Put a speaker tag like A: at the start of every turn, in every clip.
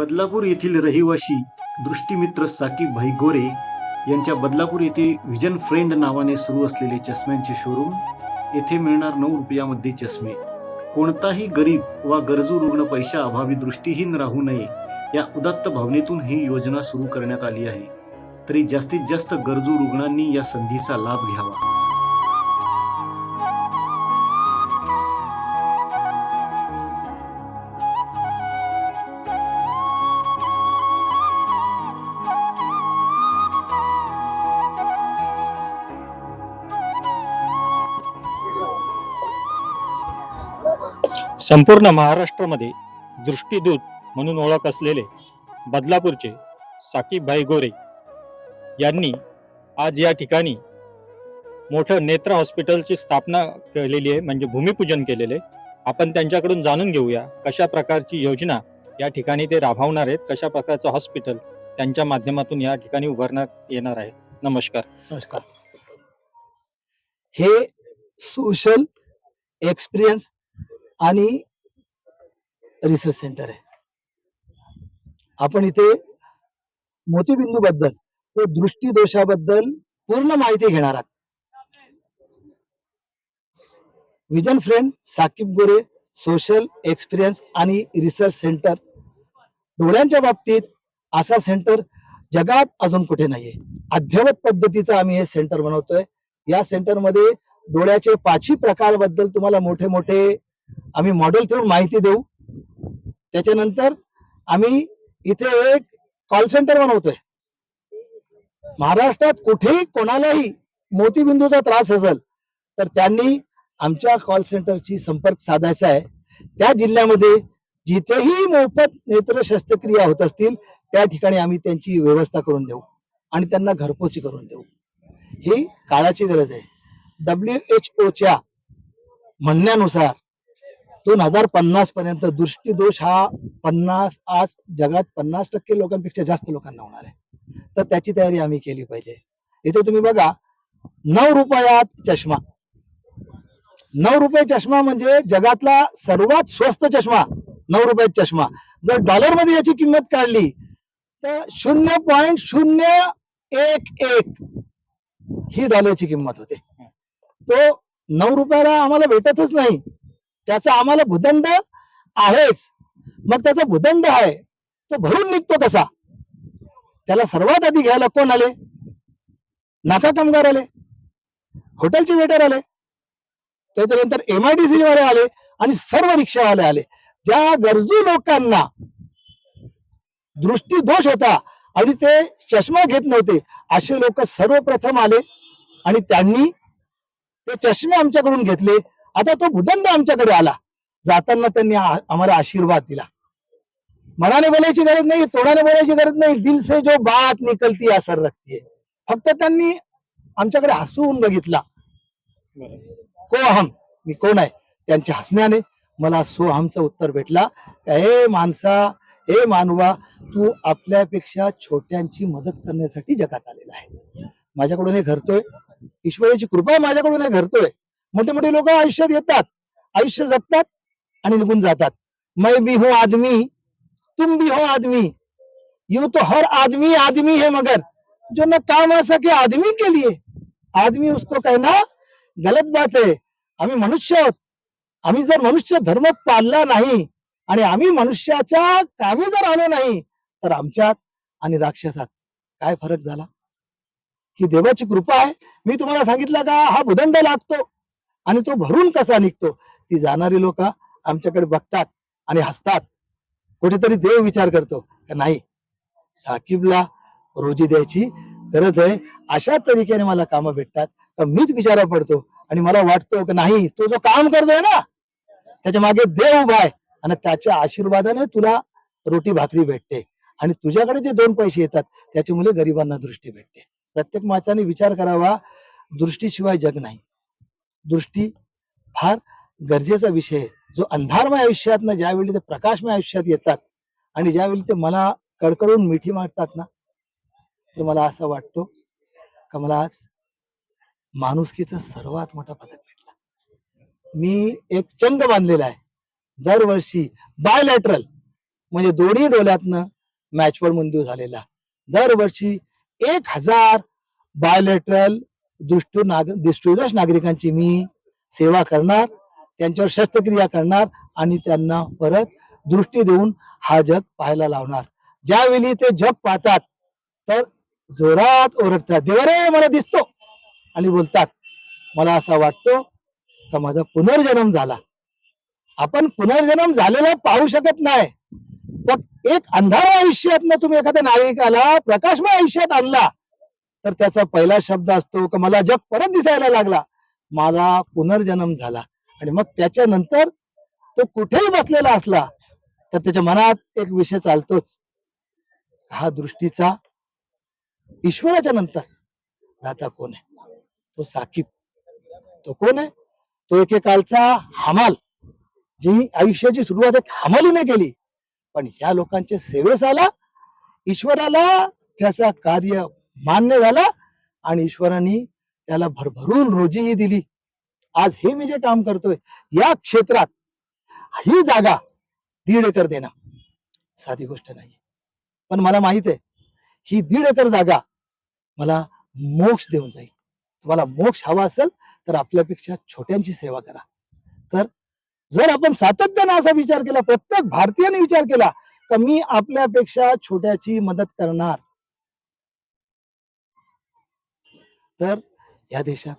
A: बदलापूर येथील रहिवाशी दृष्टीमित्र साकीब भाई गोरे यांच्या बदलापूर येथे व्हिजन फ्रेंड नावाने सुरू असलेले चष्म्यांचे शोरूम येथे मिळणार नऊ रुपयामध्ये चष्मे. कोणताही गरीब वा गरजू रुग्ण पैशा अभावी दृष्टीहीन राहू नये या उदात्त भावनेतून ही योजना सुरू करण्यात आली आहे. तरी जास्तीत जास्त गरजू रुग्णांनी या संधीचा लाभ घ्यावा.
B: संपूर्ण महाराष्ट्रामध्ये दृष्टीदूत म्हणून ओळख असलेले बदलापूरचे साकीबभाई गोरे यांनी आज या ठिकाणी मोठं नेत्र हॉस्पिटलची स्थापना केलेली आहे म्हणजे भूमिपूजन केलेले आपण त्यांच्याकडून जाणून घेऊया कशा प्रकारची योजना या ठिकाणी ते राबवणार आहेत कशा प्रकारचं हॉस्पिटल त्यांच्या माध्यमातून या ठिकाणी उभारण्यात येणार आहे. नमस्कार.
C: नमस्कार. हे सोशल एक्सपिरियन्स आणि रिसर्च सेंटर आहे. आपण इथे मोतीबिंदू बद्दल व दृष्टीदोषाबद्दल पूर्ण माहिती घेणार आहात. Vision friend Saqib Gore social experience आणि रिसर्च सेंटर डोळ्यांच्या बाबतीत असा सेंटर जगात अजून कुठे नाहीये. अद्ययावत पद्धतीचं आम्ही हे सेंटर बनवतोय. या सेंटरमध्ये डोळ्याचे पाचही प्रकारबद्दल तुम्हाला मोठे मोठे आम्ही मॉडेल थ्रू माहिती देऊ. त्याच्यानंतर आम्ही इथे एक कॉल सेंटर बनवतोय. महाराष्ट्रात कुठेही कोणालाही मोतीबिंदूचा त्रास असेल तर त्यांनी आमच्या कॉल सेंटरशी संपर्क साधायचा आहे. त्या जिल्ह्यामध्ये जिथेही मोफत नेत्र शस्त्रक्रिया होत असतील त्या ठिकाणी आम्ही त्यांची व्यवस्था करून देऊ आणि त्यांना घरपोची करून देऊ. ही काळाची गरज आहे. डब्ल्यू एच ओच्या म्हणण्यानुसार दोन हजार पन्नास पर्यंत दृष्टीदोष हा पन्नास आज जगात पन्नास टक्के लोकांपेक्षा जास्त लोकांना होणार आहे. तर त्याची तयारी आम्ही केली पाहिजे. इथे तुम्ही बघा नऊ रुपयात चष्मा. नऊ रुपये चष्मा म्हणजे जगातला सर्वात स्वस्त चष्मा. नऊ रुपयात चष्मा. जर डॉलरमध्ये याची किंमत काढली तर शून्य पॉईंट शून्य एक एक ही डॉलरची किंमत होते. तो नऊ रुपयाला आम्हाला भेटतच नाही. त्याचा आम्हाला भूदंड आहेच मग त्याचा भूदंड आहे तो भरून निघतो कसा? त्याला सर्वात आधी घ्यायला कोण आले? नाका कामगार आले. हॉटेलचे वेटर आले. त्याच्यानंतर एमआयडीसी वाले आले आणि सर्व रिक्षावाले आले. ज्या गरजू लोकांना दृष्टी दोष होता आणि ते चष्मा घेत नव्हते असे लोक सर्वप्रथम आले आणि त्यांनी ते चष्मे आमच्याकडून घेतले. आता तो भूदंड आमच्याकडे आला. जाताना त्यांनी आम्हाला आशीर्वाद दिला. मनाने बोलायची गरज नाही तोडाने बोलायची गरज नाही. दिल से जो बात निकलती असर रखती फक्त त्यांनी आमच्याकडे हसून बघितला. को अहम मी कोण आहे? त्यांच्या हसण्याने मला सोहमचं उत्तर भेटला. हे माणसा हे मानवा तू आपल्यापेक्षा छोट्यांची मदत करण्यासाठी जगात आलेला आहे. माझ्याकडून हे घरतोय. ईश्वराची कृपा माझ्याकडून हे घरतोय. मोठे मोठे लोक आयुष्यात येतात. आयुष्य जगतात आणि निघून जातात. मै भी हो आदमी तुम भी हो आदमी. यू तो हर आदमी आदमी है मगर जो न काम आ सके आदमी के लिए. आदमी उसको कहना गलत बात है। आम्ही मनुष्य आहोत. आम्ही जर मनुष्य धर्म पाळला नाही आणि आम्ही मनुष्याच्या कामी जर आलो नाही तर आमच्यात आणि राक्षसात काय फरक झाला? ही देवाची कृपा आहे. मी तुम्हाला सांगितलं का हा भुदंड लागतो. आणि तो भरून कसा निघतो? ती जाणारी लोक आमच्याकडे बघतात आणि हसतात. कुठेतरी देव विचार करतो का नाही? साकीबला रोजी द्यायची गरज आहे. अशा तरीकेने मला कामं भेटतात का मीच विचारा पडतो आणि मला वाटतो की नाही तो जो काम करतोय ना त्याच्यामागे देव उभा आहे आणि त्याच्या आशीर्वादाने तुला रोटी भाकरी भेटते आणि तुझ्याकडे जे दोन पैसे येतात त्याच्यामुळे गरिबांना दृष्टी भेटते. प्रत्येक माणसाने विचार करावा दृष्टीशिवाय जग नाही. दृष्टी फार गरजेचा विषय आहे. जो अंधारमय आयुष्यात ज्यावेळी ते प्रकाशमय आयुष्यात येतात आणि ज्यावेळी ते मला कडकडून मिठी मारतात ना तर मला असं वाटतो का मला आज माणुसकीचा सर्वात मोठा पदक भेटला. मी एक चंग बांधलेला आहे. दरवर्षी बायलॅटरल म्हणजे दोन्ही डोळ्यातनं मॅचवर मंजूर झालेला. दरवर्षी एक हजार बायलॅटरल दृष्टी नाग दृष्टीदोष नागरिकांची मी सेवा करणार त्यांच्यावर शस्त्रक्रिया करणार आणि त्यांना परत दृष्टी देऊन हा जग पाहायला लावणार. ज्यावेळी ते जग पाहतात तर जोरात ओरडतात. देवरे मला दिसतो. आणि बोलतात मला असा वाटतो का माझा पुनर्जन्म झाला. आपण पुनर्जन्म झालेला पाहू शकत नाही. पण एक अंधार आयुष्यातनं तुम्ही एखाद्या नागरिकाला प्रकाशमय आयुष्यात आणला. तर त्याचा पहिला शब्द असतो का मला जग परत दिसायला लागला. मला पुनर्जन्म झाला. आणि मग त्याच्यानंतर तो कुठेही बसलेला असला तर त्याच्या मनात एक विषय चालतोच. हा दृष्टीचा ईश्वराच्या नंतर. दाता कोण आहे? तो साकीब. तो कोण आहे? तो एकेकाळचा हमाल जी आयुष्याची सुरुवात एक हमालीने केली. पण ह्या लोकांच्या सेवेस आला. ईश्वराला त्याचा कार्य मान्य झाला आणि ईश्वराने त्याला भरभरून रोजीही दिली. आज हे मी जे काम करतोय या क्षेत्रात ही जागा दीड एकर देणं साधी गोष्ट नाही पण मला माहीत आहे ही दीड एकर जागा मला मोक्ष देऊन जाईल. तुम्हाला मोक्ष हवा असेल तर आपल्यापेक्षा छोट्यांची सेवा करा. तर जर आपण सातत्यानं असा विचार केला प्रत्येक भारतीयाने विचार केला तर मी आपल्यापेक्षा छोट्याची मदत करणार. तर या देशात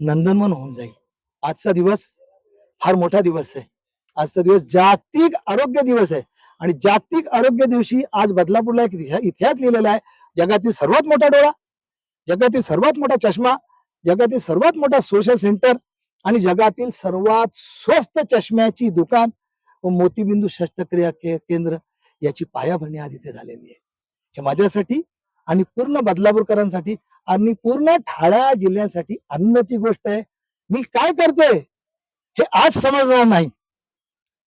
C: नंदनवन होऊन जाईल. आजचा दिवस फार मोठा दिवस आहे. आजचा दिवस जागतिक आरोग्य दिवस आहे. आणि जागतिक आरोग्य दिवशी आज बदलापूरला एक इतिहास लिहिलेला आहे. जगातील सर्वात मोठा डोळा जगातील सर्वात मोठा चष्मा जगातील सर्वात मोठा सोशल सेंटर आणि जगातील सर्वात स्वस्त चष्म्याची दुकान व मोतीबिंदू शस्त्रक्रिया के- केंद्र याची पायाभरणी आज इथे झालेली आहे. हे माझ्यासाठी आणि पूर्ण बदलापूरकरांसाठी आणि पूर्ण ठाळा जिल्ह्यासाठी अन्नची गोष्ट आहे. मी काय करतोय? हे आज समजणार नाही.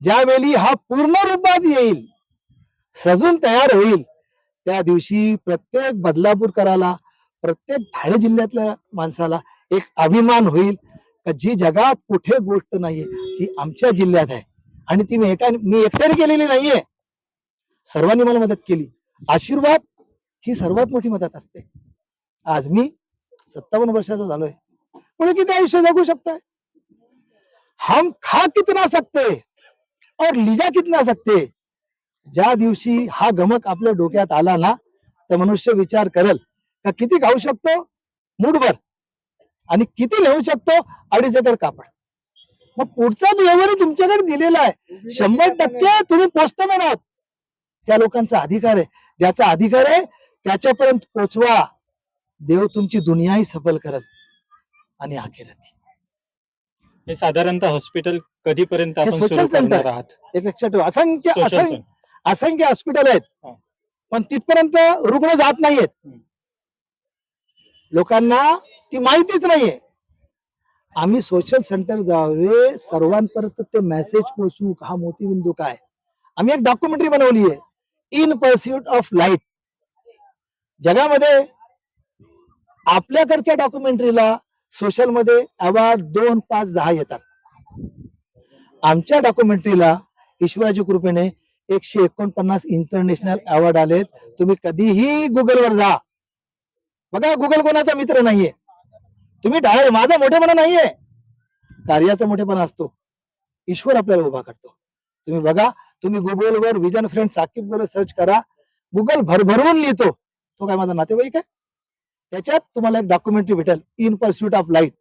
C: ज्यावेळी हा पूर्ण रूपात येईल सजून तयार होईल त्या दिवशी प्रत्येक बदलापूरकराला प्रत्येक ठाणे जिल्ह्यातल्या माणसाला एक अभिमान होईल का जी जगात कुठे गोष्ट नाहीये ती आमच्या जिल्ह्यात आहे. आणि ती मी एका मी एकट्याने केलेली नाहीये. सर्वांनी मला मदत केली. आशीर्वाद ही सर्वात मोठी मदत असते. आज मी सत्तावन्न वर्षाचा झालोय. पुढे किती आयुष्य जगू शकताय. हम खा कितना सकते? और लिजा कितना सकते? ज्या दिवशी हा गमक आपल्या डोक्यात आला ना तर मनुष्य विचार करेल का किती खाऊ शकतो? मूठभर. आणि किती लिहू शकतो? अडीच एकर कापड. मग पुढचा व्यवहार तुमच्याकडे दिलेला आहे शंभर टक्के तुम्ही पोस्टमॅन आहात. त्या लोकांचा अधिकार आहे. ज्याचा अधिकार आहे त्याच्यापर्यंत पोचवा. देव तुमची दुनियाही सफल करल आणि आखिरात
B: हे साधारणतः हॉस्पिटल कधीपर्यंत आपण
C: social
B: सुरू
C: center
B: करणार
C: आहे.
B: आहात
C: एक लक्षात ठेवा असंख्य
B: Social
C: असंख्य
B: center.
C: असंख्य हॉस्पिटल आहेत
B: हा.
C: पण तिथपर्यंत रुग्ण जात नाहीयेत
B: हम्म.
C: लोकांना ती माहितीच नाहीये आम्ही सोशल सेंटरद्वारे सर्वांपर्यंत ते मेसेज पोहोचवू का हा मोतीबिंदू काय आम्ही एक डॉक्युमेंटरी बनवली आहे इन पर्स्युट ऑफ लाइट जगामध्ये आपल्याकडच्या डॉक्युमेंटरीला सोशलमध्ये अवॉर्ड दोन पाच दहा येतात. आमच्या डॉक्युमेंटरीला ईश्वराच्या कृपेने एकशे एकोणपन्नास इंटरनॅशनल अवॉर्ड आलेत. तुम्ही कधीही गुगलवर जा. बघा गुगल कोणाचा मित्र नाहीये. तुम्ही डाळे माझा मोठेपणा नाहीये. कार्याचा मोठेपणा असतो. ईश्वर आपल्याला उभा करतो. तुम्ही बघा तुम्ही गुगलवर vision friend Saqib Gore search करा. गुगल भरभरून लिहितो. तो काय माझा नातेवाईक आहे? त्याच्यात तुम्हाला एक डॉक्युमेंटरी भेटेल इन परस्यूट ऑफ लाइट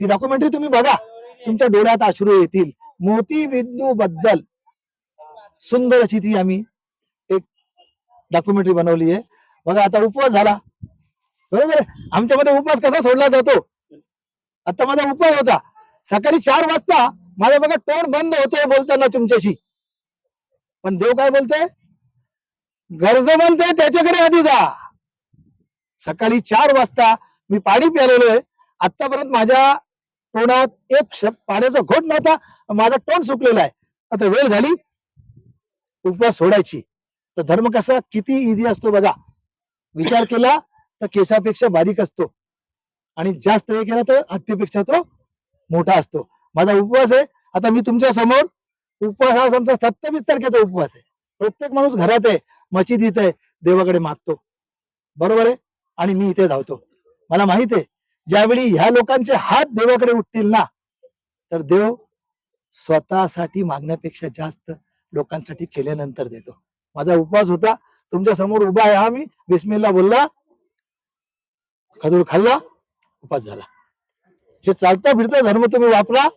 C: ती डॉक्युमेंटरी तुम्ही बघा. तुमच्या डोळ्यात अश्रू येतील. मोती बिंदू बद्दल सुंदर अशी ती आम्ही एक डॉक्युमेंटरी बनवली आहे. बघा आता उपवास झाला. बरोबर आहे? आमच्यामध्ये उपवास कसा सोडला जातो? आता माझा उपवास होता. सकाळी चार वाजता माझा बघा टोन बंद होतोय बोलताना तुमच्याशी. पण देव काय बोलतोय? गरज म्हणते त्याच्याकडे आधी जा. सकाळी चार वाजता मी पाणी प्यालेलो आहे. आतापर्यंत माझ्या तोंडात एक शब्द पाण्याचा घोट नव्हता माझा तोंड सुकलेला आहे. आता वेळ झाली उपवास सोडायची. तर धर्म कसा? किती इझी असतो बघा. विचार केला तर केसापेक्षा बारीक असतो. आणि जास्त हे केला तर हत्येपेक्षा तो मोठा असतो. माझा उपवास आहे. आता मी तुमच्यासमोर उपवास हा आमचा सत्तावीस तारखेचा उपवास आहे. प्रत्येक माणूस घरात आहे मशिदीत आहे देवाकडे मागतो. बरोबर आहे? आणि मी इथे धावतो. मला माहीत आहे ज्यावेळी ह्या लोकांचे हात देवाकडे उठतील ना तर देव स्वतःसाठी मागण्यापेक्षा जास्त लोकांसाठी केल्यानंतर देतो. माझा उपवास होता. तुमच्यासमोर उभा आहे हा मी. बिस्मिल्ला बोलला. खजूर खाल्ला. उपास झाला. हे चालता फिरता धर्म तुम्ही वापरा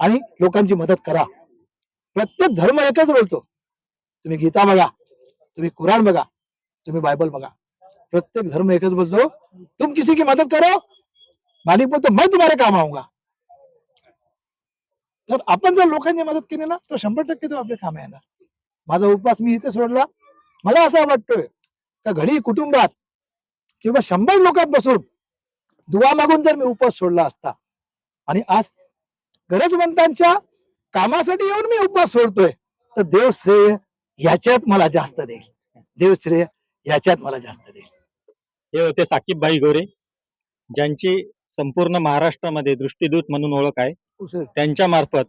C: आणि लोकांची मदत करा. प्रत्येक धर्म एकच बोलतो. तुम्ही गीता बघा. तुम्ही कुराण बघा. तुम्ही बायबल बघा. प्रत्येक धर्म एकच बोलतो तुम किसी की मदद करो मालिक बोलतो मैं तुम्हारे काम आऊंगा. जर आपण जर लोकांची मदत केली ना तर शंभर टक्के तो आपले काम येणार. माझा उपवास मी इथे सोडला. मला असं वाटतोय का घरी कुटुंबात किंवा शंभर लोकात बसून दुवा मागून जर मी उपवास सोडला असता आणि आज गरजवंतांच्या कामासाठी येऊन मी उपवास सोडतोय तर देव श्रेय याच्यात मला जास्त देईल. देव श्रेय याच्यात मला जास्त देईल.
B: हे होते साकीबभाई गोरे ज्यांची संपूर्ण महाराष्ट्रामध्ये दृष्टीदूत म्हणून ओळख आहे. त्यांच्या मार्फत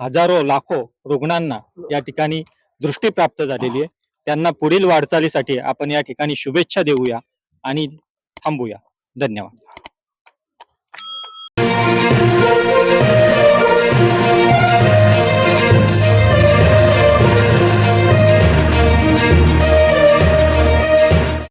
B: हजारो लाखो रुग्णांना या ठिकाणी दृष्टी प्राप्त झालेली आहे. त्यांना पुढील वाटचालीसाठी आपण या ठिकाणी शुभेच्छा देऊया आणि थांबूया. धन्यवाद.